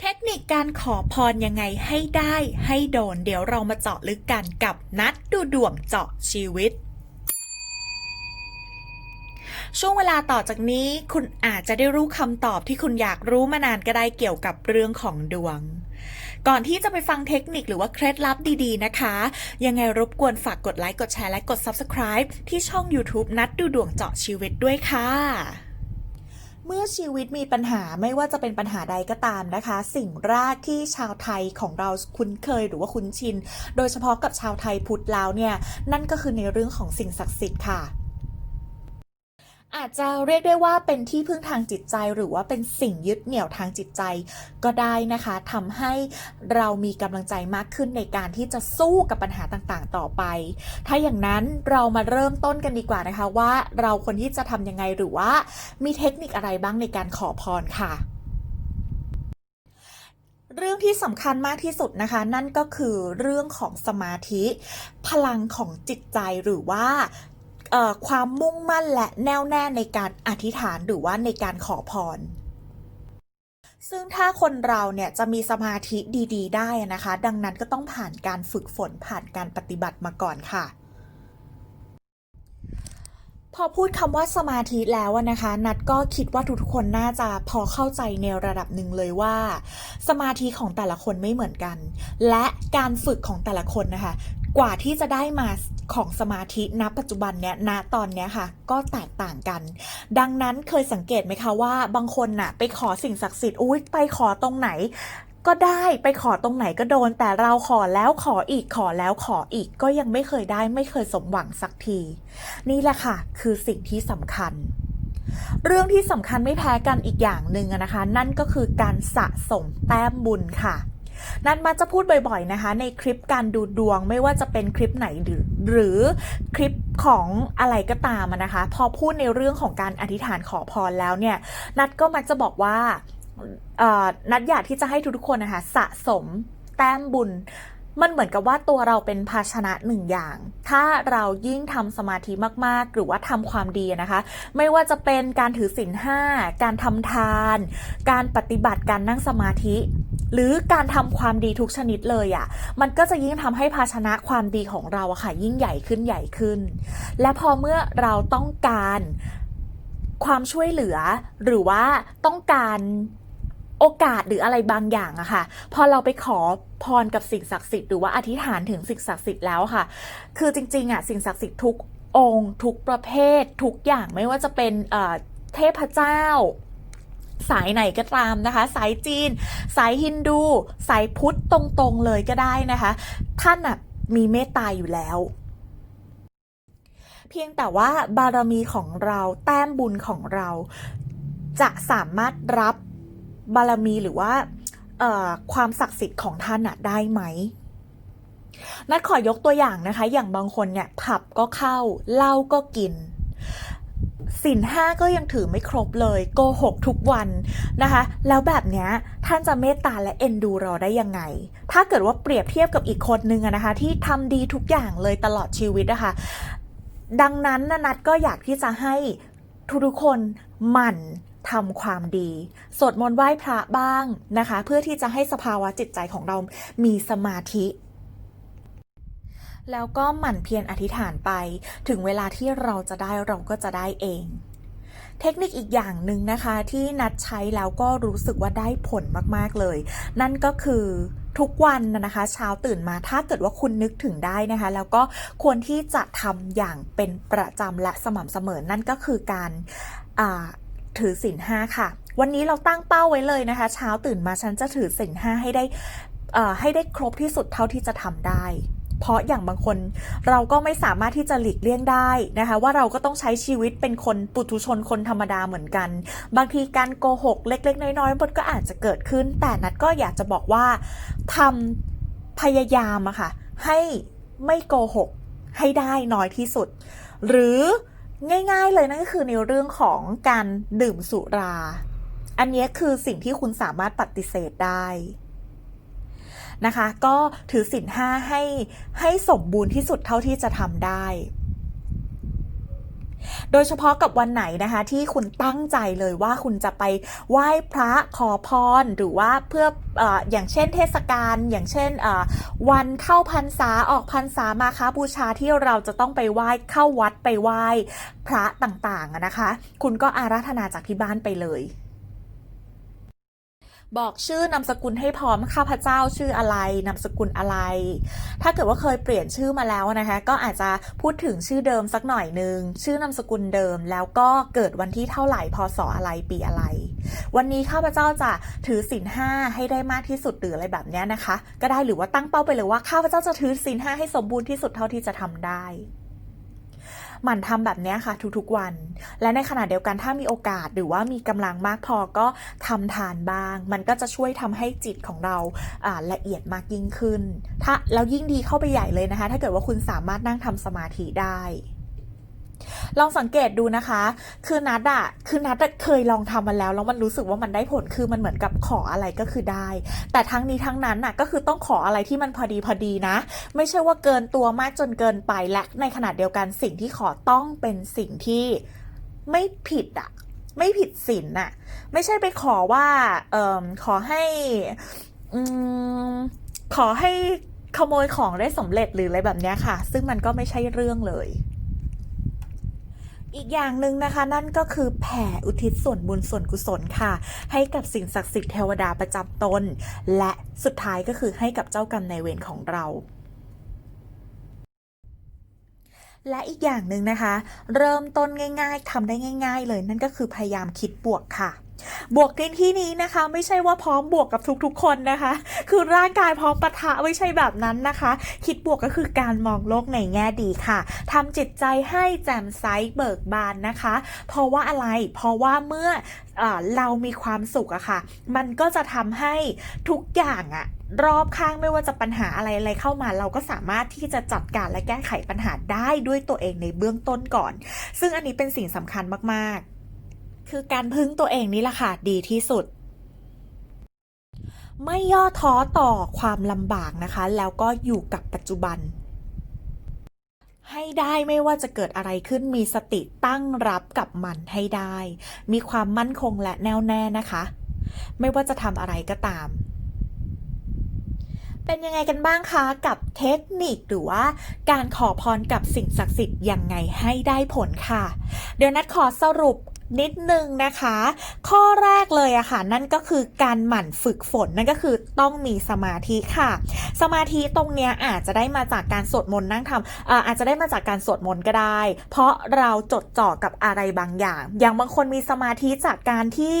เทคนิคการขอพรยังไงให้ได้ให้โดน เดี๋ยวเรามาเจาะลึกกันกับนัดดูดวงเจาะชีวิตช่วงเวลาต่อจากนี้คุณอาจจะได้รู้คำตอบที่คุณอยากรู้มานานก็ได้เกี่ยวกับเรื่องของดวง ก่อนที่จะไปฟังเทคนิคหรือว่าเคล็ดลับดีๆนะคะ ยังไงรบกวนฝากกดไลค์กดแชร์และกด Subscribe ที่ช่อง YouTube นัดดูดวงเจาะชีวิตด้วยค่ะ เมื่อชีวิตมีปัญหาไม่ว่าจะเป็นปัญหาใดก็ตามนะคะ สิ่งแรกที่ชาวไทยของเราคุ้นเคยหรือว่าคุ้นชิน โดยเฉพาะกับชาวไทยพุทธแล้วเนี่ย นั่นก็คือในเรื่องของสิ่งศักดิ์สิทธิ์ค่ะ อาจจะเรียกได้ว่าเป็นที่พึ่งทางจิตใจหรือว่าเป็นสิ่งยึดเหนี่ยวทางจิตใจก็ได้นะคะทำให้เรามีกำลังใจมากขึ้นในการที่จะสู้กับปัญหาต่างๆ ต่อไป ถ้าอย่างนั้นเรามาเริ่มต้นกันดีกว่านะคะว่าเราควรที่จะทำยังไงหรือว่า มีเทคนิคอะไรบ้างในการขอพรค่ะเรื่องที่สำคัญมากที่สุดนะคะ นั่นก็คือเรื่องของสมาธิ พลังของจิตใจหรือว่า ความมุ่งมั่นและแน่วแน่ในการอธิษฐานหรือว่าในการขอพร ซึ่งถ้าคนเราเนี่ยจะมีสมาธิดี ๆ ได้นะคะ ดังนั้นก็ต้องผ่านการฝึกฝนผ่านการปฏิบัติมาก่อนค่ะ พอพูดคำว่าสมาธิแล้วนะคะ นัดก็คิดว่าทุกคนน่าจะพอเข้าใจในระดับหนึ่งเลยว่า สมาธิของแต่ละคนไม่เหมือนกัน และการฝึกของแต่ละคนนะคะกว่าที่จะได้มา ของสมาธิณปัจจุบันเนี้ยณตอนเนี้ยค่ะ ก็แตกต่างกัน ดังนั้นเคยสังเกตไหมคะว่าบางคนน่ะ ไปขอสิ่งศักดิ์สิทธิ์อุ้ยไปขอตรงไหนก็ได้ไปขอตรงไหนก็โดน แต่เราขอแล้วขออีกขอแล้วขออีกก็ยังไม่เคยได้ไม่เคยสมหวังสักที นี่แหละค่ะ คือสิ่งที่สำคัญ เรื่องที่สำคัญไม่แพ้กันอีกอย่างหนึ่งนะคะ นั่นก็คือการสะสมแต้มบุญค่ะ นันมาจะพูดบ่อยๆนะคะ ในคลิปการดูดวงไม่ว่าจะเป็นคลิปไหนหรือหรือคลิปของอะไรก็ตามนะคะ พอพูดในเรื่องของการอธิษฐานขอพรแล้วเนี่ยนัดก็มักจะบอกว่านัดอยากที่จะให้ทุกๆคนนะคะสะสมแต้มบุญมันเหมือนกับว่าตัวเราเป็นภาชนะหนึ่งอย่าง ถ้าเรายิ่งทำสมาธิมากๆ หรือว่าทำความดีนะคะ ไม่ว่าจะเป็นการถือศีลห้า การทำทาน การปฏิบัติ การนั่งสมาธิ หรือการทำความดีทุกชนิดเลยอะ่ะ มันก็จะยิ่งทำให้ภาชนะความดีของเราอะค่ะ ยิ่งใหญ่ขึ้นใหญ่ขึ้น และพอเมื่อเราต้องการความช่วยเหลือ หรือว่าต้องการโอกาสหรืออะไรบางอย่างอะค่ะ พอเราไปขอพรกับสิ่งศักดิ์สิทธิ์หรือว่าอธิษฐานถึงสิ่งศักดิ์สิทธิ์แล้วค่ะ คือจริงๆอะสิ่งศักดิ์สิทธิ์ทุกองค์ ทุกประเภท ทุกอย่างไม่ว่าจะเป็นเอ่อเทพเจ้า สายไหนก็ตามนะคะ สายจีน สายฮินดู สายพุทธตรงๆเลยก็ได้นะคะ ท่านน่ะมีเมตตาอยู่แล้ว เพียงแต่ว่าบารมีของเราแต้มบุญของเรา จะสามารถรับบารมีหรือว่าความศักดิ์สิทธิ์ของท่านน่ะได้ไหมนัดขอยกตัวอย่างนะคะ อย่างบางคนเนี่ยผับก็เข้าเหล้าก็กิน สินห้าก็ยังถือไม่ครบเลยโกหกทุกวันนะคะ แล้วแบบเนี้ยท่านจะเมตตาและเอ็นดูเราได้ยังไง ถ้าเกิดว่าเปรียบเทียบกับอีกคนนึงอะนะคะ ที่ทำดีทุกอย่างเลยตลอดชีวิตนะคะ ดังนั้นนัดก็อยากที่จะให้ทุกๆคนหมั่นทำความดี สวดมนต์ไหว้พระบ้างนะคะ เพื่อที่จะให้สภาวะจิตใจของเรามีสมาธิ แล้วก็หมั่นเพียรอธิษฐานไป ถึงเวลาที่เราจะได้เราก็จะได้เอง เทคนิคอีกอย่างหนึ่งนะคะที่นัดใช้แล้วก็รู้สึกว่าได้ผลมากๆเลย นั่นก็คือทุกวันนะคะ เช้าตื่นมาถ้าเกิดว่าคุณนึกถึงได้นะคะ แล้วก็ควรที่จะทำอย่างเป็นประจำและสม่ำเสมอนั่นก็คือการถือศีลห้าค่ะ วันนี้เราตั้งเป้าไว้เลยนะคะ เช้าตื่นมาฉันจะถือศีลห้าให้ได้ให้ได้ครบที่สุดเท่าที่จะทำได้ เพราะอย่างบางคน เราก็ไม่สามารถที่จะหลีกเลี่ยงได้นะคะ ว่าเราก็ต้องใช้ชีวิตเป็นคนปุถุชนคนธรรมดาเหมือนกัน บางทีการโกหกเล็ก ๆ น้อยๆมันก็อาจจะเกิดขึ้น แต่นัดก็อยากจะบอกว่าทำพยายามอะค่ะ ให้ไม่โกหกให้ได้น้อยที่สุด หรือง่าย ๆ เลยนั่นก็คือในเรื่องของการดื่มสุรา อันนี้คือสิ่งที่คุณสามารถปฏิเสธได้ นะคะ ก็ถือศีลห้าให้ให้สมบูรณ์ที่สุดเท่าที่จะทำได้โดยเฉพาะกับวันไหนนะคะที่คุณตั้งใจเลยว่าคุณจะไปไหว้พระขอพร หรือว่าเพื่อออย่างเช่นเทศกาลอย่างเช่นวันเข้าพรรษาออกพรรษามาค้าบูชาที่เราจะต้องไปไหว้เข้าวัดไปไหว้พระต่างๆนะคะ คุณก็อาราธนาจากที่บ้านไปเลย บอกชื่อนามสกุลให้พร้อมข้าพเจ้าชื่ออะไรนามสกุลอะไร ถ้าเกิดว่าเคยเปลี่ยนชื่อมาแล้วนะคะ ก็อาจจะพูดถึงชื่อเดิมสักหน่อยนึงชื่อนามสกุลเดิม แล้วก็เกิดวันที่เท่าไหร่พศอะไรปีอะไร วันนี้ข้าพเจ้าจะถือศีลห้าให้ได้มากที่สุดหรืออะไรแบบเนี้ยนะคะ ก็ได้หรือว่าตั้งเป้าไปเลยว่าข้าพเจ้าจะถือศีลห้าให้สมบูรณ์ที่สุดเท่าที่จะทำได้ หมั่นทำแบบนี้ค่ะทุกๆวัน และในขณะเดียวกันถ้ามีโอกาสหรือว่ามีกำลังมากพอก็ทำทานบ้าง มันก็จะช่วยทำให้จิตของเราอ่าละเอียดมากยิ่งขึ้น ถ้าแล้วยิ่งดีเข้าไปใหญ่เลยนะคะ ถ้าเกิดว่าคุณสามารถนั่งทำสมาธิได้ ลองสังเกตดูนะคะ คือนัดอะคือนัดเคยลองทำมาแล้วแล้วมันรู้สึกว่ามันได้ผลคือมันเหมือนกับขออะไรก็คือได้ แต่ทั้งนี้ทั้งนั้นน่ะก็คือต้องขออะไรที่มันพอดีพอดีนะ ไม่ใช่ว่าเกินตัวมากจนเกินไปและในขณะเดียวกันสิ่งที่ขอต้องเป็นสิ่งที่ไม่ผิดอะไม่ผิดศีลน่ะ ไม่ใช่ไปขอว่าเอ่อขอให้อขอให้ขโมยของได้สำเร็จหรืออะไรแบบนี้ค่ะ ซึ่งมันก็ไม่ใช่เรื่องเลย อีกอย่างหนึ่งนะคะ นั่นก็คือแผ่อุทิศส่วนบุญส่วนกุศลค่ะ ให้กับสิ่งศักดิ์สิทธิ์เทวดาประจำตน และสุดท้ายก็คือให้กับเจ้ากรรมนายเวรของเราและอีกอย่างหนึ่งนะคะ เริ่มต้นง่าย ๆทำได้ง่าย ๆ เลยนั่นก็คือพยายามคิดบวกค่ะ บวกในที่นี้นะคะ ไม่ใช่ว่าพร้อมบวกกับทุกๆ คนนะคะ คือร่างกายพร้อมปะทะไม่ใช่แบบนั้นนะคะ คิดบวกก็คือการมองโลกในแง่ดีค่ะทำจิตใจให้แจ่มใสเบิกบานนะคะ เพราะว่าอะไรเพราะว่าเมื่อเออเรามีความสุขอะค่ะ มันก็จะทำให้ทุกอย่างอะรอบข้างไม่ว่าจะปัญหาอะไรอะไรเข้ามา เราก็สามารถที่จะจัดการและแก้ไขปัญหาได้ด้วยตัวเองในเบื้องต้นก่อน ซึ่งอันนี้เป็นสิ่งสำคัญมากๆ คือการพึ่งตัวเองนี่แหละค่ะดีที่สุด ไม่ย่อท้อต่อความลำบากนะคะ แล้วก็อยู่กับปัจจุบัน ให้ได้ไม่ว่าจะเกิดอะไรขึ้นมีสติตั้งรับกับมันให้ได้ มีความมั่นคงและแน่วแน่นะคะ ไม่ว่าจะทำอะไรก็ตามเป็นยังไงกันบ้างคะกับเทคนิคหรือว่า การขอพรกับสิ่งศักดิ์สิทธิ์ยังไงให้ได้ผลค่ะ เดี๋ยวนัดขอสรุป นิดนึงนะคะ ข้อแรกเลยอะค่ะ นั่นก็คือการหมั่นฝึกฝนนั่นก็คือต้องมีสมาธิค่ะ สมาธิตรงเนี้ยอาจจะได้มาจากการสวดมนต์นั่งทำเอ่อาจจะได้มาจากการสวดมนต์ก็ได้ เพราะเราจดจ่อกับอะไรบางอย่าง อย่างบางคนมีสมาธิจากการที่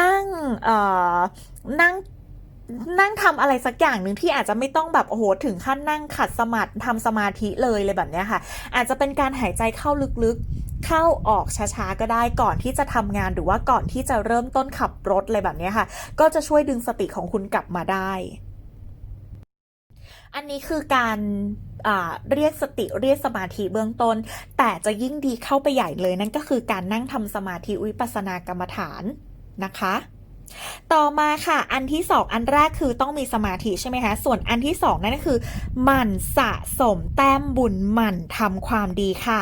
นั่งนั่งนั่งทำอะไรสักอย่างหนึ่งที่อาจจะไม่ต้องแบบโอ้โหถึงขั้นนั่งขัดสมาธิทำสมาธิเลยเลยแบบเนี้ยค่ะ อาจจะเป็นการหายใจเข้าลึก เข้าออกช้าๆก็ได้ก่อนที่จะทำงานหรือว่าก่อนที่จะเริ่มต้นขับรถอะไรแบบนี้ค่ะ ก็จะช่วยดึงสติของคุณกลับมาได้ อันนี้คือการเรียกสติเรียกสมาธิเบื้องต้น แต่จะยิ่งดีเข้าไปใหญ่เลยนั่นก็คือการนั่งทำสมาธิวิปัสสนากรรมฐานนะคะ ต่อมาค่ะ อันที่สองอันแรกคือต้องมีสมาธิใช่ไหมคะ ส่วนอันที่สองนั่นก็คือหมั่นสะสมแต้มบุญหมั่นทำความดีค่ะ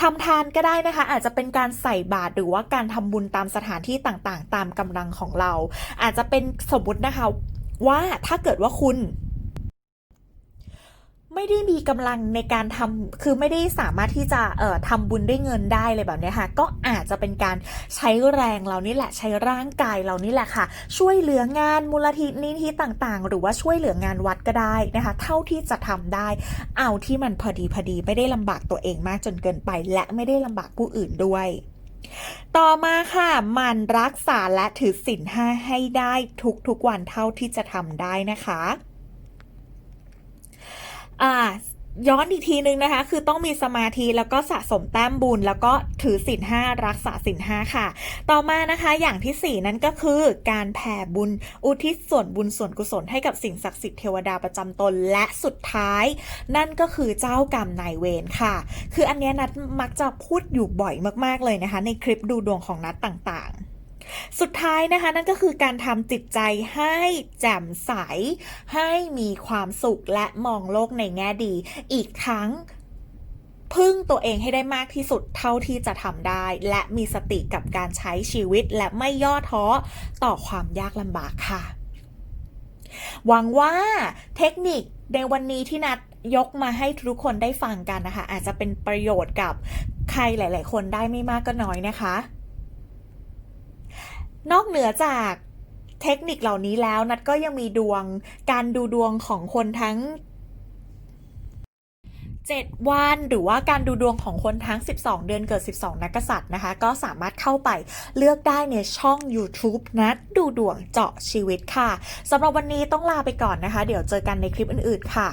ทำทานก็ได้นะคะ อาจจะเป็นการใส่บาตรหรือว่าการทำบุญตามสถานที่ต่างๆ ตามกำลังของเรา อาจจะเป็นสมมตินะคะว่าถ้าเกิดว่าคุณ ไม่ได้มีกำลังในการทำคือไม่ได้สามารถที่จะเอ่อทำบุญด้วยเงินได้เลยแบบนี้ค่ะ ก็อาจจะเป็นการใช้แรงเรานี่แหละใช้ร่างกายเรานี่แหละค่ะ ช่วยเหลืองานมูลนิธิต่างๆ หรือว่าช่วยเหลืองานวัดก็ได้นะคะ เท่าที่จะทำได้ เอาที่มันพอดีพอดีไม่ได้ลำบากตัวเองมากจนเกินไป และไม่ได้ลำบากผู้อื่นด้วยต่อมาค่ะ มันรักษาและถือศีลห้าให้ได้ทุกๆวันเท่าที่จะทำได้นะคะ อ่าย้อนอีกทีนึงนะคะ คือต้องมีสมาธิแล้วก็สะสมแต้มบุญ แล้วก็ถือศีลห้ารักษาศีลห้าค่ะ ต่อมานะคะอย่างที่สี่นั่นก็คือ การแผ่บุญอุทิศส่วนบุญส่วนกุศลให้กับสิ่งศักดิ์สิทธิ์เทวดาประจำตนและสุดท้าย นั่นก็คือเจ้ากรรมนายเวรค่ะ คืออันนี้นัดมักจะพูดอยู่บ่อยมากๆเลยนะคะ ในคลิปดูดวงของนัดต่างๆ สุดท้ายนะคะนั่นก็คือการทำจิตใจให้แจ่มใส ให้มีความสุขและมองโลกในแง่ดี อีกทั้งพึ่งตัวเองให้ได้มากที่สุดเท่าที่จะทำได้ และมีสติกับการใช้ชีวิตและไม่ย่อท้อต่อความยากลำบากค่ะ หวังว่าเทคนิคในวันนี้ที่นัดยกมาให้ทุกคนได้ฟังกันนะคะ อาจจะเป็นประโยชน์กับใครหลาย ๆ คนได้ไม่มากก็น้อยนะคะ นอกเหนือจากเทคนิคเหล่านี้แล้วนัดก็ยังมีดวงการดูดวงของคนทั้ง 7 วันหรือว่าการดูดวงของคนทั้ง 12 เดือนเกิด 12 นักษัตริย์นะคะ ก็สามารถเข้าไปเลือกได้ในช่อง YouTube นัดดูดวงเจาะชีวิตค่ะสำหรับวันนี้ต้องลาไปก่อนนะคะ เดี๋ยวเจอกันในคลิปอื่นๆค่ะ